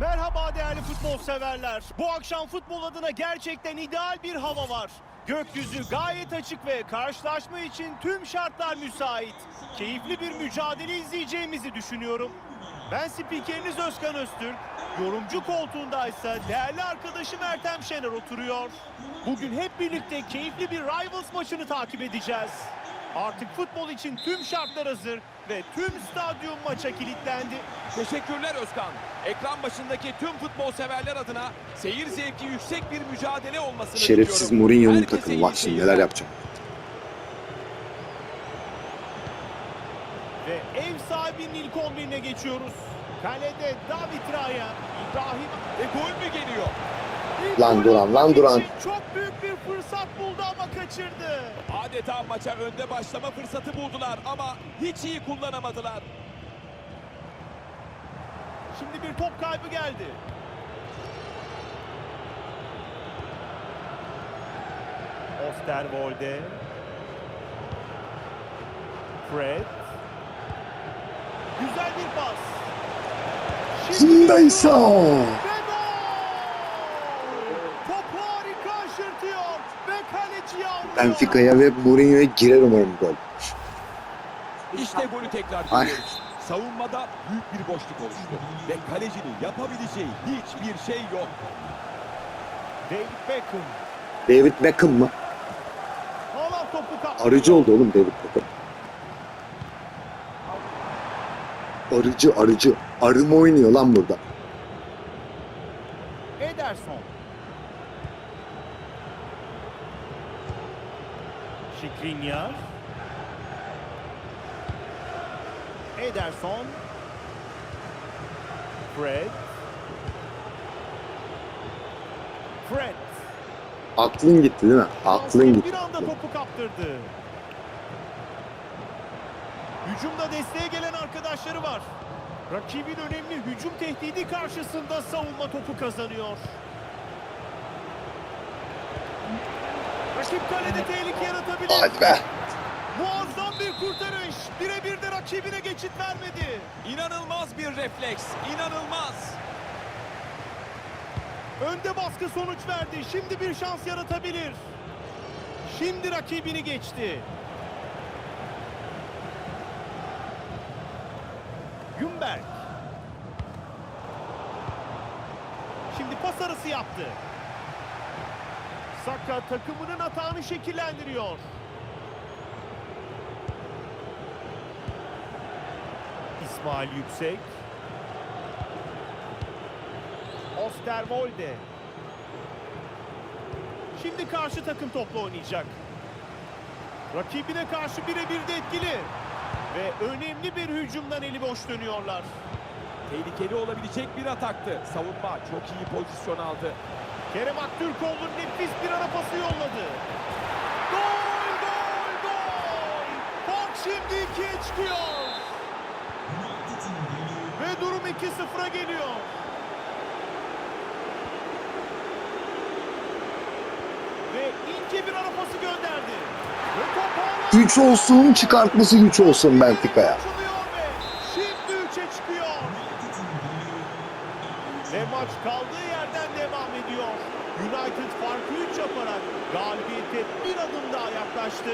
Merhaba değerli futbol severler. Bu akşam futbol adına gerçekten ideal bir hava var. Gökyüzü gayet açık ve karşılaşma için tüm şartlar müsait. Keyifli bir mücadele izleyeceğimizi düşünüyorum. Ben spikeriniz Özkan Öztürk. Yorumcu koltuğundaysa değerli arkadaşım Ertem Şener oturuyor. Bugün hep birlikte keyifli bir Rivals maçını takip edeceğiz. Artık futbol için tüm şartlar hazır ve tüm stadyum maça kilitlendi. Teşekkürler Özkan. Ekran başındaki tüm futbol severler adına seyir zevki yüksek bir mücadele olmasını Şerefsiz. Mourinho'nun takımı. Bak şimdi neler yapacak. Ve ev sahibinin ilk 11'ine geçiyoruz. Kalede David Raya, İbrahim Ve gol mü geliyor? Lan Duran, lan Duran. Çok büyük bir fırsat buldu ama kaçırdı. Adeta maça önde başlama fırsatı buldular ama hiç iyi kullanamadılar. Şimdi bir top kaybı geldi. Osterwolde. Fred. Güzel bir pas. Şimdi Zindaysa. Ve gol! Topu harika aşırtıyor ve kaleciye alıyor. Benfica'ya ve Mourinho'ya girer umarım gol. İşte golü tekrar görüyoruz. Savunmada büyük bir boşluk oluştu. Ve kalecinin yapabileceği hiçbir şey yok. David Beckham. David Beckham mı? Arıcı oldu oğlum David Beckham. Arıcı arıcı. Arı mı oynuyor lan burada? Ederson. Şikrinyar. Ederson. Fred. Fred. Aklın gitti değil mi? Aklın gitti. Bir anda topu kaptırdı. Hücumda desteğe gelen arkadaşları var. Rakibin önemli hücum tehdidi karşısında savunma topu kazanıyor. Rakip kalede tehlike yaratabilir. Hadi be. Muazzam bir kurtarış. Birebir de rakibine geçit vermedi. İnanılmaz bir refleks. İnanılmaz. Önde baskı sonuç verdi. Şimdi bir şans yaratabilir. Şimdi rakibini geçti. Günberg. Şimdi pas arası yaptı. Saka takımının hatağını şekillendiriyor. İsmail Yüksek. Osterwolde. Şimdi karşı takım topla oynayacak. Rakibine karşı birebir de etkili. Ve önemli bir hücumdan eli boş dönüyorlar. Tehlikeli olabilecek bir ataktı. Savunma çok iyi pozisyon aldı. Kerem Aktürkoğlu nefis bir ara pası yolladı. Gol, gol, gol! Fark şimdi ikiye çıkıyor. Ve durum 2-0'a geliyor. Ve ince bir ara pası gönderdi. Ve top hala- Güç olsun çıkartması güç olsun Benfica'ya. Açılıyor ve Şimdi 3'e çıkıyor. Ve maç kaldığı yerden devam ediyor. United farkı 3 yaparak galibiyete bir adım daha yaklaştı.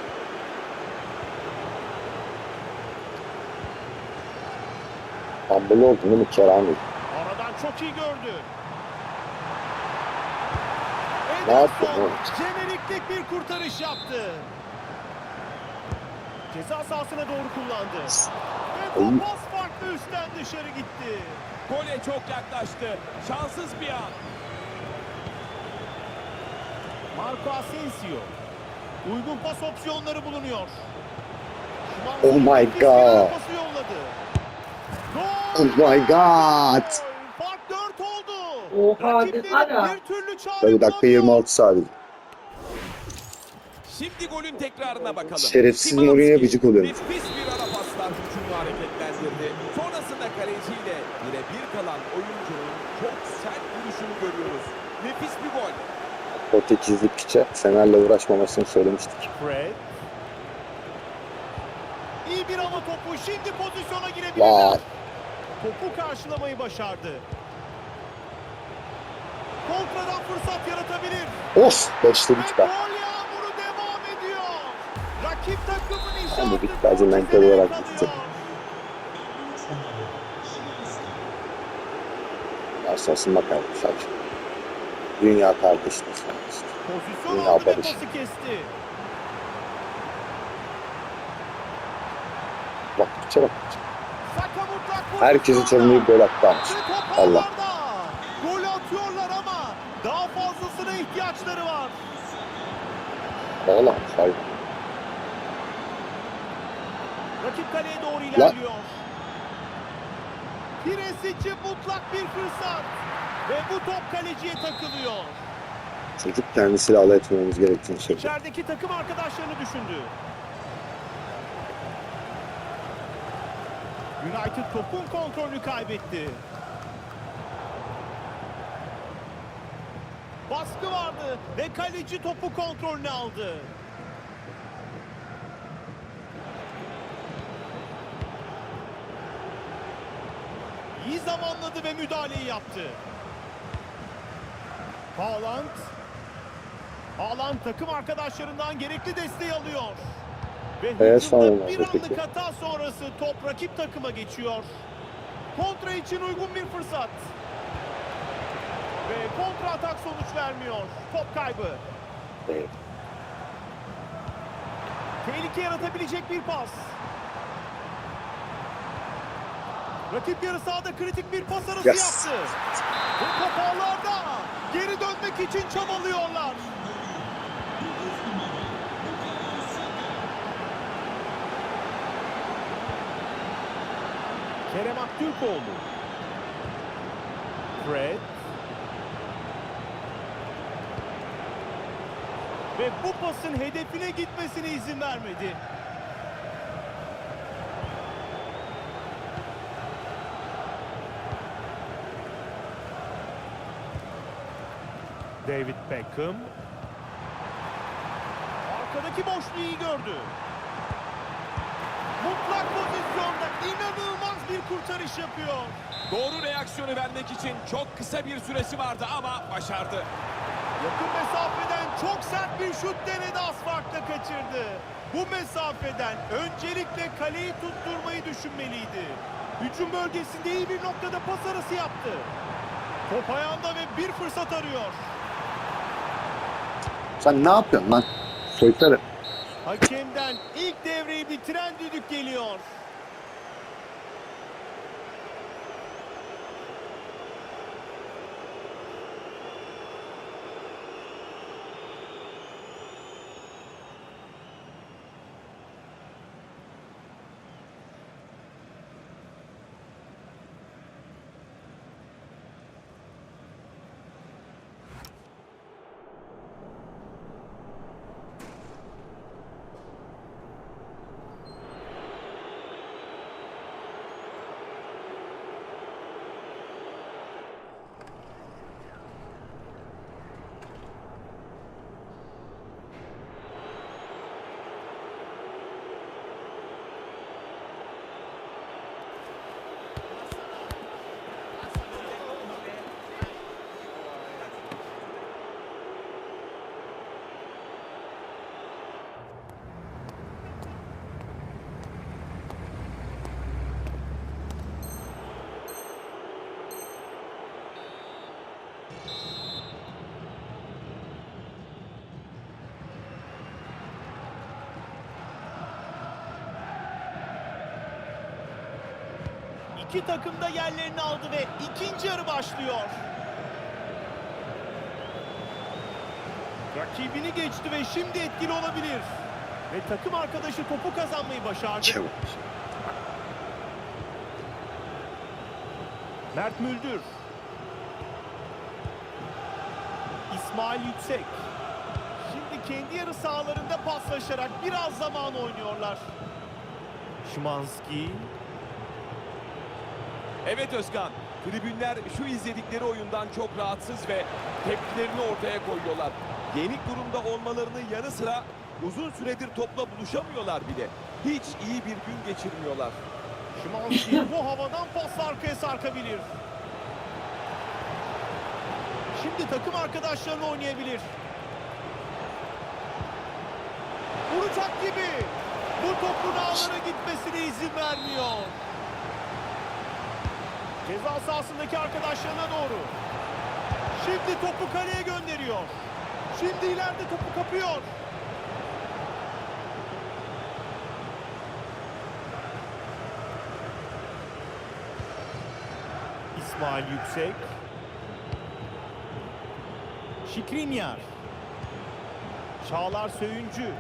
Ambul oldu değil mi Kerami? Aradan çok iyi gördü. Ne yaptı Ederson bu? jeneriklik bir kurtarış yaptı. Ceza sahasına doğru kullandı. Ve pas farklı üstten dışarı gitti. Gole çok yaklaştı. Şanssız bir an. Marco Asensio. Uygun pas opsiyonları bulunuyor. Oh my God. Pası yolladı. Oh my god. Fark 4 oldu. Oha, ya. bir türlü çare Tabii dakika bulamıyor. 26 sadece. Şimdi golün tekrarına bakalım. Şerefsiz Mourinho'ya gıcık oluyorum. Nefis bir ara paslar hücumu hareketlendirdi. Sonrasında kaleciyle birebir kalan oyuncunun çok sert vuruşunu görüyoruz. Nefis bir gol. Portekizli piçe Fener'le uğraşmamasını söylemiştik. Fred. İyi bir ama topu şimdi pozisyona girebilirler. Vay. Topu karşılamayı başardı. kontradan fırsat yaratabilir. Of başladık da. gol yağmuru devam ediyor. Rakip takımın işi Ama bitti, acı mental olarak bitti. Esasında kardeşler. Dünya kardeşliği sanırız. Pozisyon Dünya barış. kesti. Bak. Saka mutlak Herkesin pozisyonda. çalındığı gol attı Allah. Gol atıyorlar ama daha fazlasına ihtiyaçları var. Oğlum hayır. Rakip kaleye doğru ilerliyor. Pires için mutlak bir fırsat. Ve bu top kaleciye takılıyor. Çocuk kendisiyle alay etmememiz gerektiğini söyledi. İçerideki takım arkadaşlarını düşündü. United topun kontrolünü kaybetti. Baskı vardı ve kaleci topu kontrolüne aldı. İyi zamanladı ve müdahaleyi yaptı. Haaland Haaland takım arkadaşlarından gerekli desteği alıyor. Ve Evet, sağ olun bir anlık peki. hata sonrası top rakip takıma geçiyor. Kontra için uygun bir fırsat. Ve kontra atak sonuç vermiyor. Top kaybı. Evet. Tehlike yaratabilecek bir pas. Rakip yarı sahada kritik bir pas arası Yes. yaptı. Ve top ağlarda. Geri dönmek için çabalıyorlar. Kerem Aktürkoğlu. Fred. Ve bu pasın hedefine gitmesine izin vermedi. David Beckham. Arkadaki boşluğu iyi gördü. Mutlak pozisyonda inanılmaz bir kurtarış yapıyor. Doğru reaksiyonu vermek için çok kısa bir süresi vardı ama başardı. Yakın mesafeden çok sert bir şut denedi az farkla kaçırdı. Bu mesafeden öncelikle kaleyi tutturmayı düşünmeliydi. Hücum bölgesinde iyi bir noktada pas arası yaptı. Top ayağında ve bir fırsat arıyor. Sen ne yapıyorsun lan? Soytarı. Hakemden ilk devreyi bitiren düdük geliyor. İki takım da yerlerini aldı ve ikinci yarı başlıyor. Rakibini geçti ve şimdi etkili olabilir. Ve takım arkadaşı topu kazanmayı başardı. Çabuk. Mert Müldür. İsmail Yüksek. Şimdi kendi yarı sahalarında paslaşarak biraz zaman oynuyorlar. Şimanski. Evet Özkan, tribünler şu izledikleri oyundan çok rahatsız ve tepkilerini ortaya koyuyorlar. Yenik durumda olmalarının yanı sıra uzun süredir topla buluşamıyorlar bile. Hiç iyi bir gün geçirmiyorlar. Şimanski bu havadan pas arkaya sarkabilir. Şimdi takım arkadaşlarına oynayabilir. Vuracak gibi. Bu topun ağlara gitmesine izin vermiyor. Ceza sahasındaki arkadaşlarına doğru. Şimdi topu kaleye gönderiyor. Şimdi ileride topu kapıyor. İsmail Yüksek. Şikrinyar. Çağlar Söyüncü.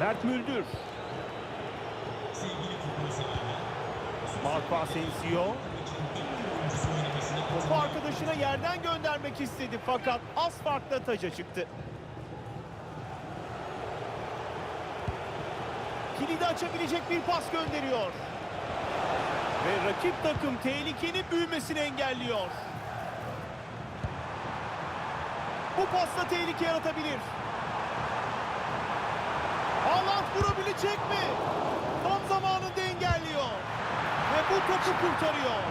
Mert Müldür. Marco Asensio. Topu arkadaşına yerden göndermek istedi fakat az farkla taca çıktı. Kilidi açabilecek bir pas gönderiyor. Ve rakip takım tehlikenin büyümesini engelliyor. Bu pasla tehlike yaratabilir. Haaland vurabilecek mi? Tam zamanında engelliyor. Ve bu topu kurtarıyor.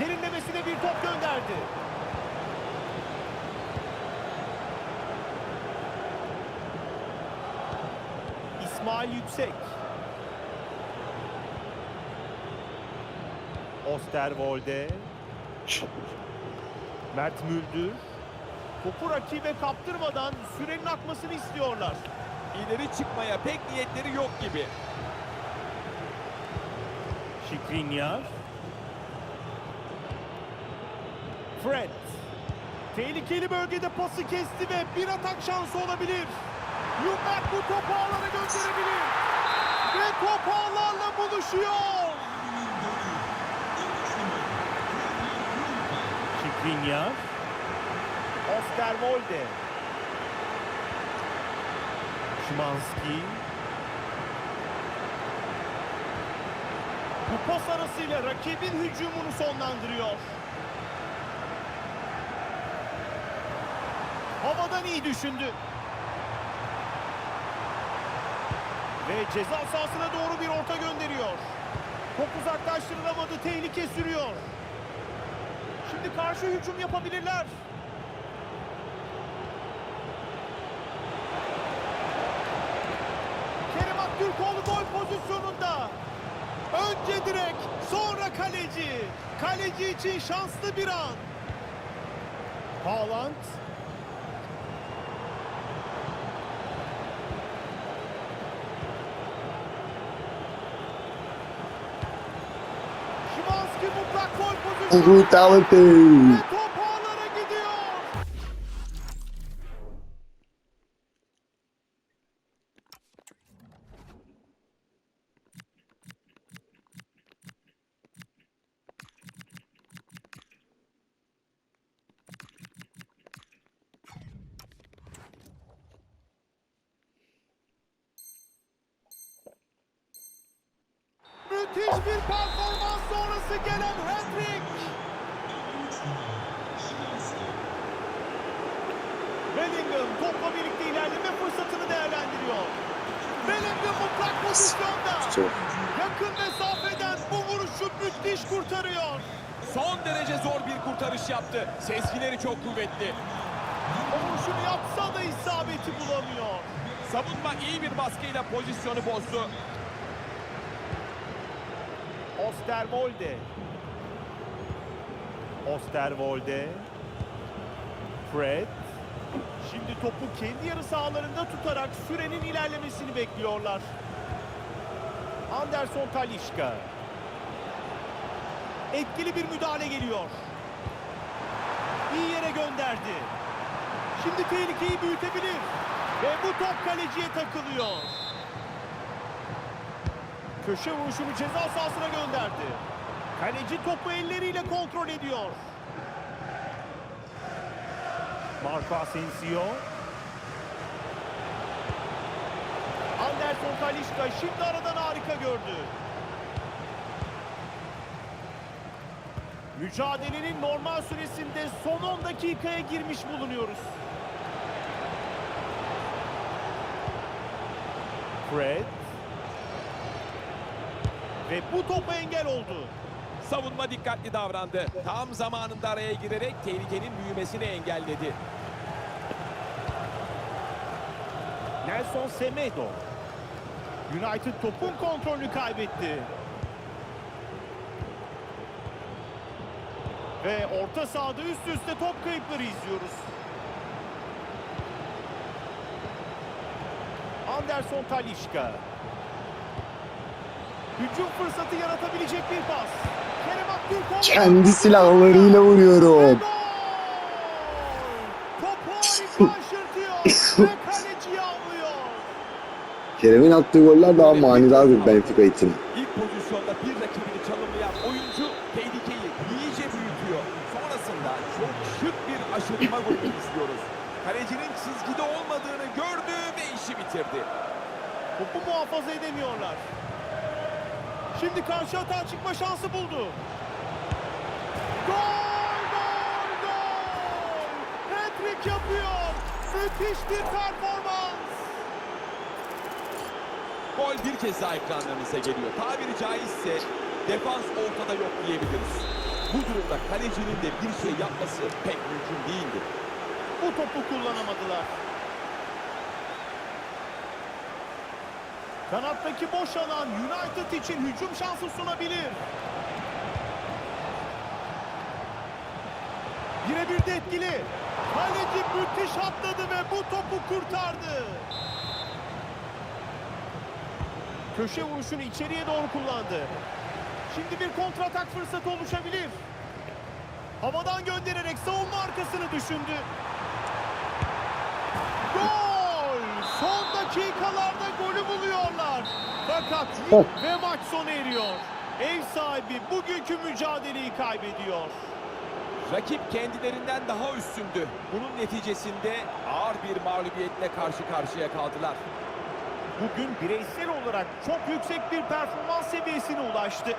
Derinlemesine bir top gönderdi. İsmail Yüksek. Osterwolde. Mert Müldür. Topu rakibe kaptırmadan sürenin akmasını istiyorlar. İleri çıkmaya pek niyetleri yok gibi. Şikrinyar. Fred. Tehlikeli bölgede pası kesti ve bir atak şansı olabilir. Lundberg bu topu ağlara gönderebilir. Ve top ağlarla buluşuyor. Şikrinyar. Osterwolde. Şimanski. Bu pas arasıyla rakibin hücumunu sonlandırıyor. Havadan iyi düşündü. Ve ceza sahasına doğru bir orta gönderiyor. Top uzaklaştırılamadı, tehlike sürüyor. Şimdi karşı hücum yapabilirler. Kerem Aktürkoğlu gol pozisyonunda. Önce direk, sonra kaleci. Kaleci için şanslı bir an. Haaland. Şimanski mutlak gol pozisyonu. Brutality. Ve top ağlara gidiyor. Müthiş bir performans sonrası gelen hat-trick. Bellingham topla birlikte ilerleme fırsatını değerlendiriyor. Bellingham mutlak pozisyonda. Yakın mesafeden bu vuruşu müthiş kurtarıyor. Son derece zor bir kurtarış yaptı. Sezgileri çok kuvvetli. O vuruşunu yapsa da isabeti bulamıyor. Savunma iyi bir baskıyla pozisyonu bozdu. Osterwolde. Osterwolde. Fred. Şimdi topu kendi yarı sahalarında tutarak sürenin ilerlemesini bekliyorlar. Anderson Talişka. Etkili bir müdahale geliyor. İyi yere gönderdi. Şimdi tehlikeyi büyütebilir. Ve bu top kaleciye takılıyor. Köşe vuruşunu ceza sahasına gönderdi. Kaleci topu elleriyle kontrol ediyor. Marco Asensio. Anderson Talişka şimdi aradan harika gördü. Mücadelenin normal süresinde son 10 dakikaya girmiş bulunuyoruz. Fred. Ve bu topa engel oldu. Savunma dikkatli davrandı. Tam zamanında araya girerek tehlikenin büyümesini engelledi. Nelson Semedo. United topun kontrolünü kaybetti. Ve orta sahada üst üste top kayıpları izliyoruz. Anderson Talişka. Hücum fırsatı yaratabilecek bir pas. Kerem Aktürkoğlu. Kendi silahlarıyla vuruyorum. Gol! Topu harika aşırtıyor ve kaleciyi avlıyor. Kerem'in attığı goller daha manidardır Benfica için. İlk pozisyonda bir rakibini çalımlayan oyuncu tehlikeyi iyice büyütüyor. Sonrasında çok şık bir aşırtma golü izliyoruz. Kalecinin çizgide olmadığını gördü ve işi bitirdi. Topu muhafaza edemiyorlar. Şimdi karşı atağa çıkma şansı buldu. Gol! Gol! Gol! Hat-trick yapıyor. Müthiş bir performans. Gol bir kez daha ekranlarınıza geliyor. Tabiri caizse defans ortada yok diyebiliriz. Bu durumda kalecinin de bir şey yapması pek mümkün değildi. Bu topu kullanamadılar. Kanattaki boş alan United için hücum şansı sunabilir. Birebir de etkili. Kaleci müthiş atladı ve bu topu kurtardı. Köşe vuruşunu içeriye doğru kullandı. Şimdi bir kontratak fırsatı oluşabilir. Havadan göndererek savunma arkasını düşündü. Gol! Son dakikalarda golü buluyorlar. Fakat lig ve maç sona eriyor. Ev sahibi bugünkü mücadeleyi kaybediyor. Rakip kendilerinden daha üstündü. Bunun neticesinde ağır bir mağlubiyetle karşı karşıya kaldılar. Bugün bireysel olarak çok yüksek bir performans seviyesine ulaştı.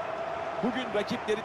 Bugün rakiplerin